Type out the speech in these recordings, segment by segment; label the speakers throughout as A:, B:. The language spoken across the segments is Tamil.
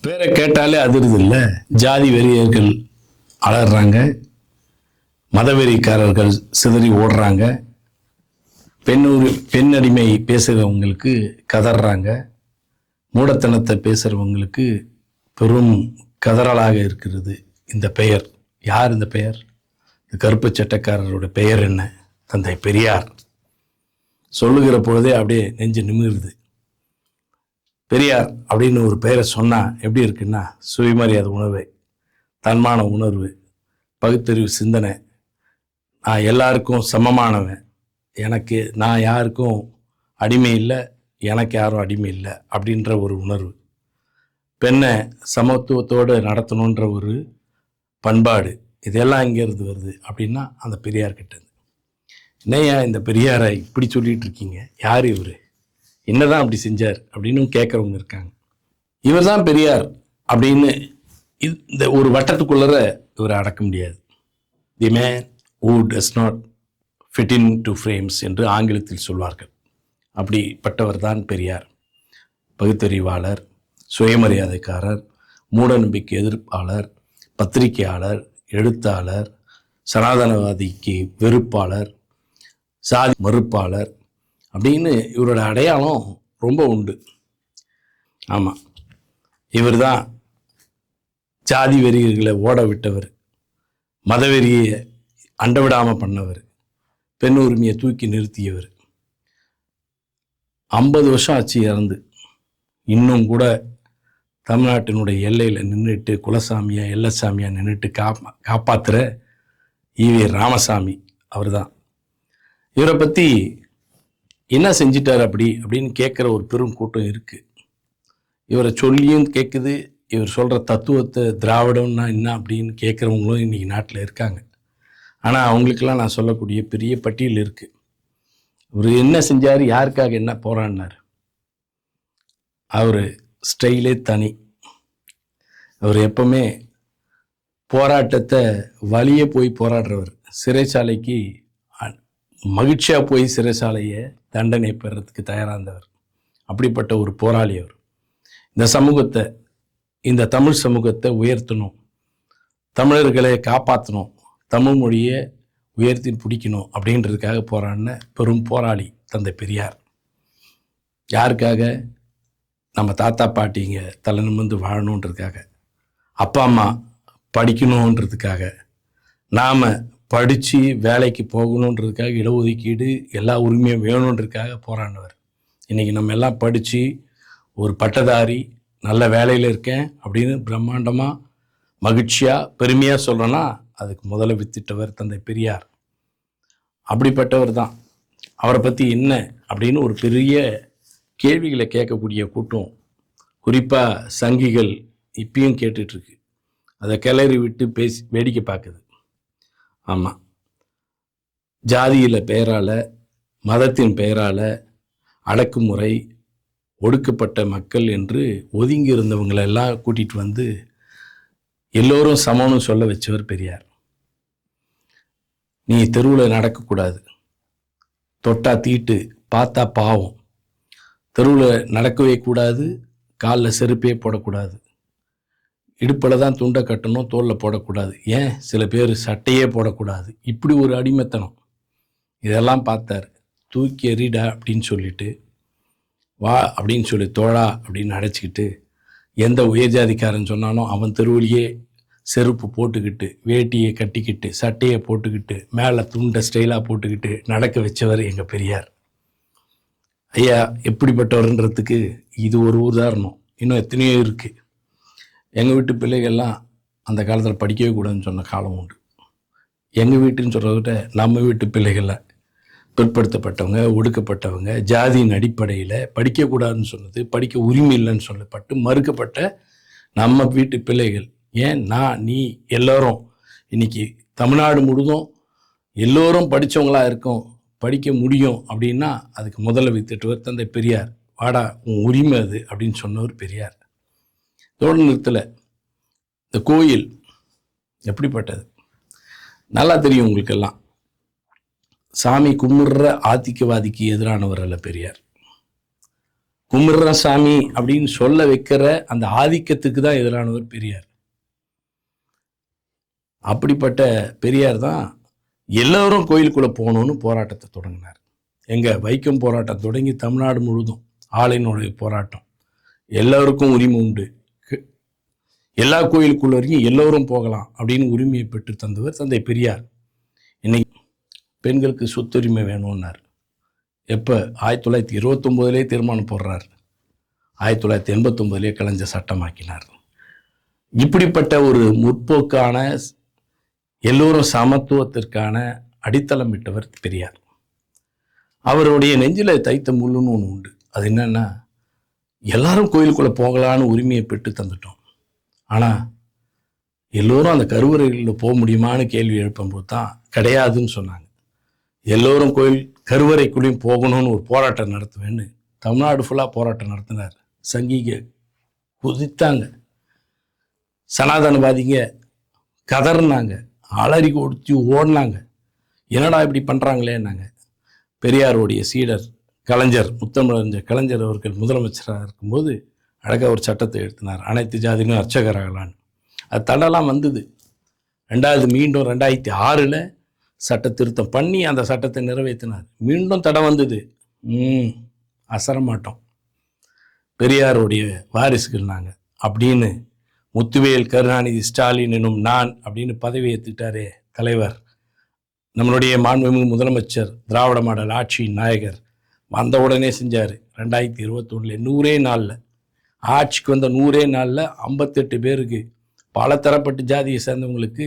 A: பேரை கேட்டாலே அதிருது இல்லை. ஜாதி வெறியர்கள் அலறாங்க. மதவெறிக்காரர்கள் சிதறி ஓடுறாங்க. பெண்ணூர் பெண்ணடிமை பேசுகிறவங்களுக்கு கதறாங்க. மூடத்தனத்தை பேசுகிறவங்களுக்கு பெரும் கதறலாக இருக்கிறது இந்த பெயர். யார் இந்த பெயர்? இந்த கருப்பு சட்டக்காரரோட பெயர் என்ன? தந்தை பெரியார். சொல்லுகிற பொழுதே அப்படியே நெஞ்சு நிமிருது. பெரியார் அப்படின்னு ஒரு பெயரை சொன்னால் எப்படி இருக்குன்னா சுயமரியாதை உணர்வு தன்மான உணர்வு பகுத்தறிவு சிந்தனை. நான் எல்லாருக்கும் சமமானவன். எனக்கு நான் யாருக்கும் அடிமை இல்லை எனக்கு யாரும் அடிமை இல்லை அப்படின்ற ஒரு உணர்வு. பெண்ணை சமத்துவத்தோடு நடத்தணுன்ற ஒரு பண்பாடு. இதெல்லாம் இங்கேருந்து வருது அப்படின்னா அந்த பெரியார் கிட்ட இருந்து. இந்த பெரியாரை இப்படி சொல்லிகிட்டு இருக்கீங்க? யார் இவர்? என்னதான் அப்படி செஞ்சார் அப்படின்னு கேட்குறவங்க இருக்காங்க. இவர் தான் பெரியார் அப்படின்னு இந்த ஒரு வட்டத்துக்குள்ளற இவரை அடக்க முடியாது. The man who does not fit into frames என்று ஆங்கிலத்தில் சொல்வார்கள். அப்படிப்பட்டவர் தான் பெரியார். பகுத்தறிவாளர் சுயமரியாதைக்காரர் மூடநம்பிக்கை எதிர்ப்பாளர் பத்திரிகையாளர் எழுத்தாளர் சனாதனவாதிக்கு வெறுப்பாளர் சாதி மறுப்பாளர் அப்படின்னு இவரோட அடையாளம் ரொம்ப உண்டு. ஆமாம் இவர் தான் ஜாதி வெறியர்களை ஓட விட்டவர் மதவெறியை அண்டவிடாமல் பண்ணவர். பெண் உரிமையை தூக்கி நிறுத்தியவர். ஐம்பது வருஷம் ஆச்சு இறந்து. இன்னும் கூட தமிழ்நாட்டினுடைய எல்லையில் நின்றுட்டு குலசாமியா எல்லசாமியா நின்றுட்டு காப்பா காப்பாற்றுற ஈவி ராமசாமி அவர் தான் இவரை பற்றி என்ன செஞ்சிட்டார் அப்படி? அப்படின்னு கேட்குற ஒரு பெரும் கூட்டம் இருக்குது இவரை சொல்லியும் கேட்குது. இவர் சொல்கிற தத்துவத்தை திராவிடம்னா என்ன அப்படின்னு கேட்குறவங்களும் இன்றைக்கி நாட்டில் இருக்காங்க. ஆனால் அவங்களுக்கெல்லாம் நான் சொல்லக்கூடிய பெரிய பட்டியல் இருக்குது இவர் என்ன செஞ்சார்? யாருக்காக என்ன போராடினார்? அவர் ஸ்டைலே தனி. அவர் எப்பவுமே போராட்டத்தை வழியே போய் போராடுறவர். சிறைச்சாலைக்கு மகிழ்ச்சியாக போய் சிறைச்சாலையை தண்டனை பெறத்துக்கு தயாராக இருந்தவர் அப்படிப்பட்ட ஒரு போராளி அவர். இந்த சமூகத்தை இந்த தமிழ் சமூகத்தை உயர்த்தணும். தமிழர்களை காப்பாற்றணும் தமிழ் மொழியை உயர்த்தி பிடிக்கணும் அப்படின்றதுக்காக போராடின பெரும் போராளி தந்தை பெரியார். யாருக்காக? நம்ம தாத்தா பாட்டிங்க தலை நிமிர்ந்து வாழணுன்றதுக்காக. அப்பா அம்மா படிக்கணுன்றதுக்காக. நாம் படித்து வேலைக்கு போகணுன்றதுக்காக இடஒதுக்கீடு எல்லா உரிமையும் வேணுன்றதுக்காக போராடினவர். இன்றைக்கி நம்ம எல்லாம் படித்து ஒரு பட்டதாரி நல்ல வேலையில் இருக்கேன் அப்படின்னு பிரம்மாண்டமாக மகிழ்ச்சியாக பெருமையாக சொல்லணும்னா அதுக்கு முதல்ல வித்திட்டவர் தந்தை பெரியார். அப்படிப்பட்டவர் தான். அவரை பற்றி என்ன அப்படின்னு ஒரு பெரிய கேள்விகளை கேட்கக்கூடிய கூட்டம். குறிப்பாக சங்கிகள் இப்பயும் கேட்டுட்ருக்கு அதை கிளறி விட்டு பேசி வேடிக்கை பார்க்குது. ஆமாம் ஜாதியில் பெயரால் மதத்தின் பெயரால் அடக்குமுறை ஒடுக்கப்பட்ட மக்கள் என்று ஒதுங்கி இருந்தவங்களெல்லாம் கூட்டிகிட்டு வந்து எல்லோரும் சமம்னு சொல்ல வச்சவர் பெரியார். நீ தெருவில் நடக்கக்கூடாது. தொட்டா தீட்டு பார்த்தா பாவம். தெருவில் நடக்கவே கூடாது காலில் செருப்பே போடக்கூடாது. இடுப்பில் தான் துண்டை கட்டணும் தோளில் போடக்கூடாது. ஏன்? சில பேர் சட்டையே போடக்கூடாது. இப்படி ஒரு அடிமைத்தனம். இதெல்லாம் பார்த்தார். தூக்கி எறிடா அப்படின்னு சொல்லிட்டு வா அப்படின்னு சொல்லி தோழா அப்படின்னு அடைச்சிக்கிட்டு எந்த உயர் ஜாதிக்காரன் சொன்னானோ அவன் தெருவிலேயே செருப்பு போட்டுக்கிட்டு வேட்டியை கட்டிக்கிட்டு சட்டையை போட்டுக்கிட்டு மேலே துண்டை ஸ்டைலாக போட்டுக்கிட்டு நடக்க வச்சவர் எங்கள் பெரியார். ஐயா எப்படிப்பட்டவர்ன்றதுக்கு இது ஒரு உதாரணம். இன்னும் எத்தனையோ இருக்குது எங்கள் வீட்டு பிள்ளைகள்லாம் அந்த காலத்தில் படிக்கவே கூடாதுன்னு சொன்ன காலம் உண்டு. எங்கள் வீட்டுன்னு சொல்கிறத விட நம்ம வீட்டு பிள்ளைகளில் பிற்படுத்தப்பட்டவங்க ஒடுக்கப்பட்டவங்க ஜாதியின் அடிப்படையில் படிக்கக்கூடாதுன்னு சொன்னது படிக்க உரிமை இல்லைன்னு சொல்லப்பட்டு மறுக்கப்பட்ட நம்ம வீட்டு பிள்ளைகள். ஏன்? நான் நீ எல்லோரும். இன்னைக்கு தமிழ்நாடு முழுதும் எல்லோரும் படித்தவங்களாக இருக்கும். படிக்க முடியும் அப்படின்னா அதுக்கு முதல்ல வித்துட்டு தந்தை பெரியார். வாடா உன் உரிமை அது அப்படின்னு சொன்னவர் பெரியார். தோடு நிறுத்தலை. இந்த கோயில் எப்படிப்பட்டது? நல்லா தெரியும் உங்களுக்கெல்லாம். சாமி கும்பிடுற ஆதிக்கவாதிக்கு எதிரானவர் அல்ல பெரியார். கும்பிடுற சாமி அப்படின்னு சொல்ல வைக்கிற அந்த ஆதிக்கத்துக்கு தான் எதிரானவர் பெரியார். அப்படிப்பட்ட பெரியார் தான் எல்லோரும் கோயிலுக்குள்ளே போகணும்னு போராட்டத்தை தொடங்கினார். எங்கள் வைக்கம் போராட்டம் தொடங்கி தமிழ்நாடு முழுதும் ஆளினுடைய போராட்டம். எல்லோருக்கும் உரிமை உண்டு. எல்லா கோயிலுக்குள்ள வரைக்கும் எல்லோரும் போகலாம் அப்படின்னு உரிமையை பெற்று தந்தவர் தந்தை பெரியார். இன்னைக்கு பெண்களுக்கு சொத்துரிமை வேணும்னார். எப்போ? ஆயிரத்தி தொள்ளாயிரத்தி இருபத்தொம்போதுலேயே தீர்மானம் போடுறார். ஆயிரத்தி தொள்ளாயிரத்தி எண்பத்தொம்போதுலேயே கலைஞர் சட்டமாக்கினார். இப்படிப்பட்ட ஒரு முற்போக்கான எல்லோரும் சமத்துவத்திற்கான அடித்தளமிட்டவர் பெரியார். அவருடைய நெஞ்சில் தைத்த முள்ளுன்னு ஒன்று உண்டு. அது என்னன்னா எல்லாரும் கோயிலுக்குள்ளே போகலான்னு உரிமையை பெற்று தந்துட்டோம். ஆனால் எல்லோரும் அந்த கருவறைகளில் போக முடியுமான்னு கேள்வி எழுப்பும்போது தான் கிடையாதுன்னு சொன்னாங்க. எல்லோரும் கோயில் கருவறைக்குள்ளேயும் போகணும்னு ஒரு போராட்டம் நடத்துவேன்னு தமிழ்நாடு ஃபுல்லாக போராட்டம் நடத்தினார். சங்கிக குதித்தாங்க. சனாதனவாதிங்க கதறினாங்க. அலறி கொடுத்து ஓடினாங்க. என்னடா இப்படி பண்ணுறாங்களேன்னாங்க பெரியாருடைய சீடர் கலைஞர் முத்தமிழறிஞர் கலைஞர் அவர்கள் முதலமைச்சராக இருக்கும்போது அழகாக ஒரு சட்டத்தை எழுத்தினார் அனைத்து ஜாதிகளும் அர்ச்சகராகலான்னு அது தடலாம் வந்தது. ரெண்டாவது மீண்டும் ரெண்டாயிரத்தி ஆறில் சட்ட திருத்தம் பண்ணி அந்த சட்டத்தை நிறைவேற்றினார். மீண்டும் தடை வந்தது. ம் அசரமாட்டோம் பெரியாருடைய வாரிசுகள் நாங்கள் அப்படின்னு முத்துவேல் கருணாநிதி ஸ்டாலின் எனும் நான் அப்படின்னு பதவி ஏற்றுட்டாரே தலைவர். நம்மளுடைய மாண்புமிகு முதலமைச்சர் திராவிட மாடல் ஆட்சியின் நாயகர் வந்த உடனே செஞ்சார். ரெண்டாயிரத்தி இருபத்தொன்னில் நூறே நாளில். ஆட்சிக்கு வந்த நூறே நாளில் ஐம்பத்தெட்டு பேருக்கு பல தரப்பட்ட ஜாதியை சேர்ந்தவங்களுக்கு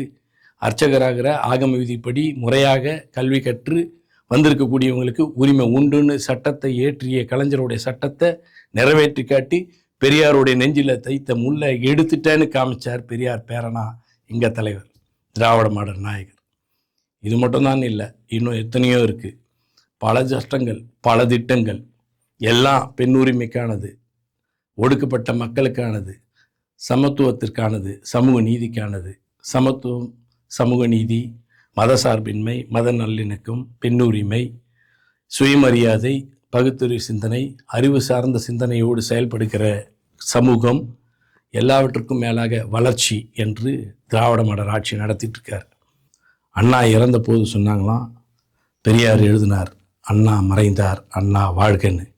A: அர்ச்சகராகிற ஆகம விதிப்படி முறையாக கல்வி கற்று வந்திருக்கக்கூடியவங்களுக்கு உரிமை உண்டுன்னு சட்டத்தை ஏற்றிய கலைஞருடைய சட்டத்தை நிறைவேற்றி காட்டி பெரியாருடைய நெஞ்சில் தைத்த முல்லை எடுத்துட்டேன்னு காமிச்சார் பெரியார் பேரனா எங்கள் தலைவர். திராவிட மாடல் நாயகர். இது மட்டும்தான் இல்லை இன்னும் எத்தனையோ இருக்குது பல சட்டங்கள் பல திட்டங்கள் எல்லாம் பெண் உரிமைக்கானது. ஒடுக்கப்பட்ட மக்களுக்கானது சமத்துவத்திற்கானது சமூக நீதிக்கானது சமத்துவம் சமூக நீதி மதசார்பின்மை மத நல்லிணக்கம் பெண்ணுரிமை சுயமரியாதை பகுத்தறிவு சிந்தனை அறிவு சார்ந்த சிந்தனையோடு செயல்படுகிற சமூகம் எல்லாவற்றுக்கும் மேலாக வளர்ச்சி என்று திராவிட மாடல் ஆட்சி நடத்திட்டு இருக்கார் அண்ணா இறந்த போது சொன்னாங்களாம் பெரியார் எழுதினார் அண்ணா மறைந்தார் அண்ணா வாழ்கன்னு.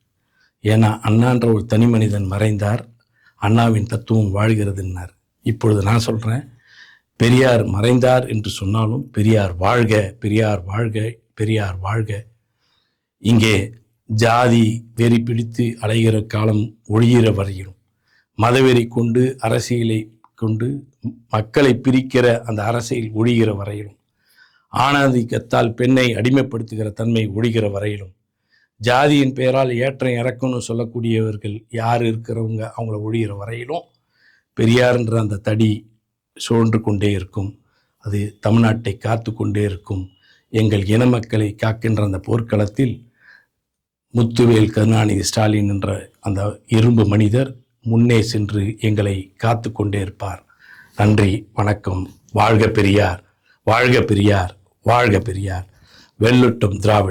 A: ஏன்னா அண்ணான்ற ஒரு தனி மனிதன் மறைந்தார் அண்ணாவின் தத்துவம் வாழ்கிறதுன்னார். இப்பொழுது நான் சொல்கிறேன் பெரியார் மறைந்தார் என்று சொன்னாலும் பெரியார் வாழ்க பெரியார் வாழ்க பெரியார் வாழ்க. இங்கே ஜாதி வெறி பிடித்து அலைகிற காலம் ஒழிகிற வரையிலும் மதவெறி கொண்டு அரசியலை கொண்டு மக்களை பிரிக்கிற அந்த அரசியல் ஒழிகிற வரையிலும் ஆணாதிக்கத்தால் பெண்ணை அடிமைப்படுத்துகிற தன்மை ஒழிகிற வரையிலும் ஜாதியின் பெயரால் ஏற்றம் இறக்கம்னு சொல்லக்கூடியவர்கள் யார் இருக்கிறவங்க அவங்கள ஒழிகிற வரையிலும் பெரியார்ன்ற அந்த தடி சுழன்று கொண்டே இருக்கும். அது தமிழ்நாட்டை காத்து கொண்டே இருக்கும். எங்கள் இன மக்களை காக்கின்ற அந்த போர்க்களத்தில் முத்துவேல் கருணாநிதி ஸ்டாலின் என்ற அந்த இரும்பு மனிதர் முன்னே சென்று எங்களை காத்து கொண்டே இருப்பார். நன்றி வணக்கம். வாழ்க பெரியார் வாழ்க பெரியார் வாழ்க பெரியார். வெள்ளட்டும் திராவிட